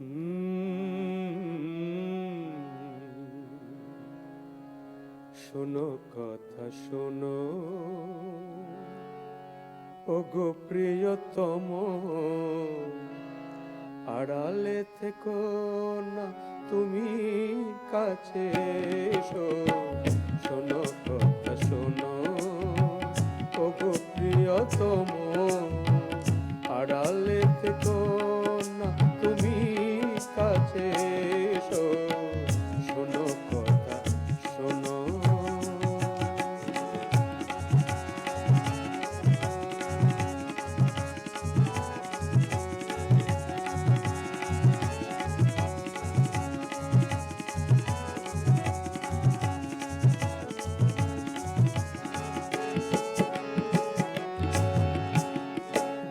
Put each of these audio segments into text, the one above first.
শোনো কথা, শোনো। ওগো প্রিয়তম, আড়ালে থেকো না, তুমি কাছে এসো। শোনো কথা, শোনো। ওগো প্রিয়তম, আড়ালে থেকো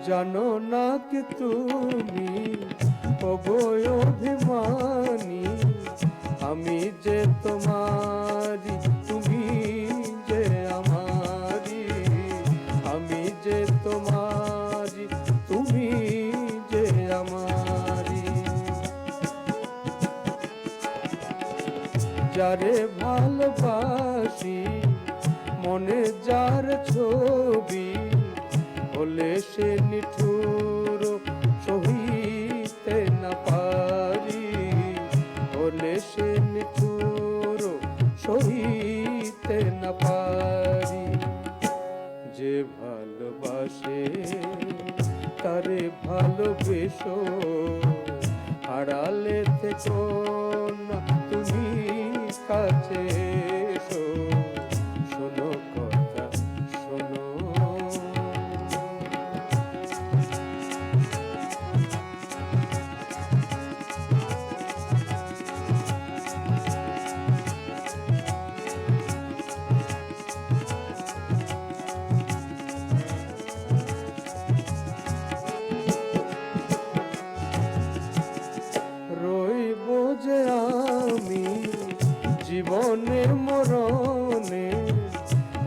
জানো না কি তুমি? অবয় অভিমানী, আমি যে তোমারি, তুমি যে আমারি। আমি যে তোমারি, তুমি যে আমারি। যারে ভালোবাসি, মনে যার ছবি হলে সে নিঠুর সহিতে না পারি। হলে সে নিঠুর সহিতে না পারি। যে ভালোবাসে, তারে ভালোবেসো। আড়ালে থেকো না তুমি কাছে। জীবনে মরণে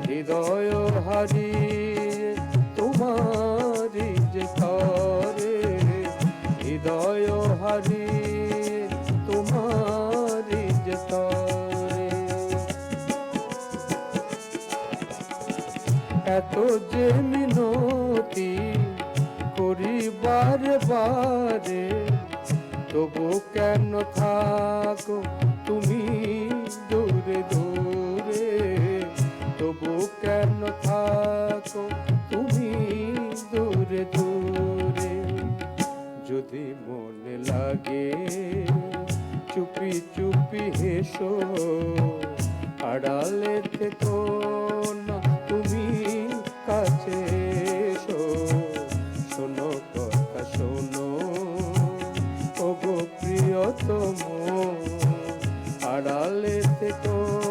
হৃদয় হারিয়ে তোমারি যে তরে হৃদয় হারিয়ে তোমারি যে তরে। এত যে মিনতি করি বারে বারে তবু কেন থাকো তুমি? দূরে দূরে। তবু কেন থাকো তুমি দূরে দূরে? যদি মনে লাগে, চুপি চুপি হেসো। আড়ালে থেকো डाले ते को